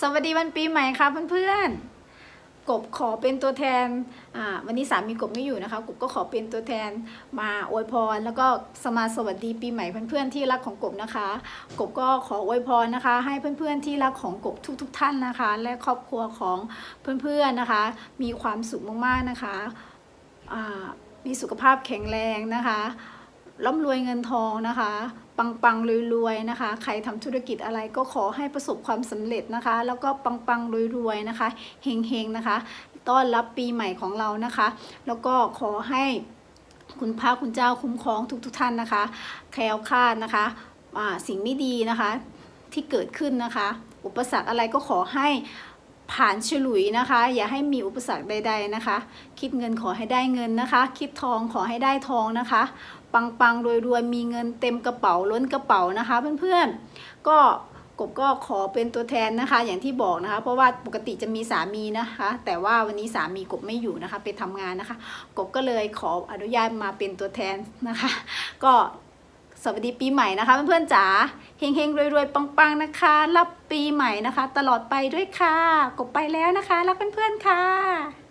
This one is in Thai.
สวัสดีวันปีใหม่ค่ะเพื่อนๆ กบขอเป็นตัวแทน วันนี้สามีกบไม่อยู่นะคะ กบก็ขอเป็นตัวแทนมาอวยพร แล้วก็สมาสวัสดีปีใหม่เพื่อนๆที่รักของกบนะคะ กบก็ขออวยพรนะคะ ให้เพื่อนๆที่รักของกบทุกๆท่านนะคะ และครอบครัวของเพื่อนๆนะคะ มีความสุขมากๆนะคะ มีสุขภาพแข็งแรงนะคะ ร่ำรวยเงินทองนะคะ ปังปังรวยๆนะคะ ใครทำธุรกิจอะไรก็ขอให้ประสบความสำเร็จนะคะ แล้วก็ปังปังรวยๆนะคะเฮงๆนะคะ ต้อนรับปีใหม่ของเรานะคะ แล้วก็ขอให้คุณพระคุณเจ้าคุ้มครองทุกๆท่านนะคะ แคล้วคลาดนะคะสิ่งไม่ดีนะคะที่เกิดขึ้นนะคะ อุปสรรคอะไรก็ขอให้ ผ่านฉลุยนะคะ อย่าให้มีอุปสรรคใดๆนะคะ คิดเงินขอให้ได้เงินนะคะ คิดทองขอให้ได้ทองนะคะ ปังปังรวยรวยๆมีเงินเต็มกระเป๋าล้นกระเป๋านะคะ เพื่อนๆก็กบก็ขอเป็นตัวแทนนะคะ อย่างที่บอกนะคะ เพราะว่าปกติจะมีสามีนะคะ แต่ว่าวันนี้สามีกบไม่อยู่นะคะ ไปทำงานนะคะ กบก็เลยขออนุญาตมาเป็นตัวแทนนะคะ ก็ สวัสดีปีใหม่นะคะเพื่อนๆจ๋าเฮงๆรวยๆปังๆนะคะ รับปีใหม่นะคะ ตลอดไปด้วยค่ะกบไปแล้วนะคะรักเพื่อนๆค่ะ